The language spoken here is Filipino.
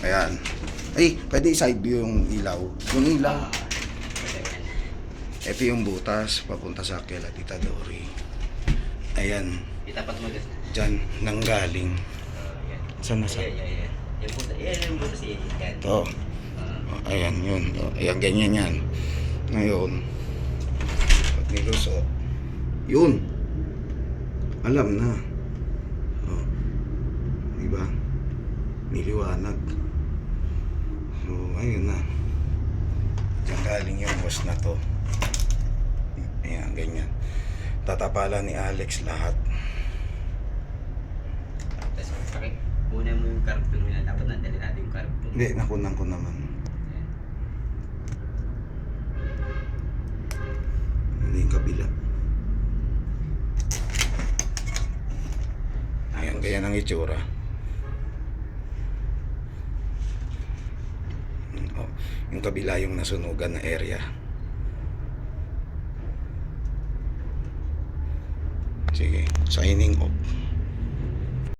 Ayan. Ay, pwede side view yung ilaw. Yung ilaw. Ito yung butas, papunta sa kila Tita Dory. Ayan, Itapat mo dito. dyan nanggaling. Saan na sa? Yung buta, yan yung buta si yan. Ito. Ah, Ayan, yun. Ayan, ganyan yan. Ngayon, pag nilusot, yun. Alam na. Oh. Diba? Niliwanag. So, ayun na. Diyan galing yung boss na to. Ayan, ganyan. Tatapala ni Alex lahat. Tapos paki, una mo yung karton na dapat nandali natin yung karton. Hindi, nakunan ko naman. Hindi yung kabila. Ayan, ganyan ang itsura. Oh, yung kabila yung nasunugan na area. Sige, signing off.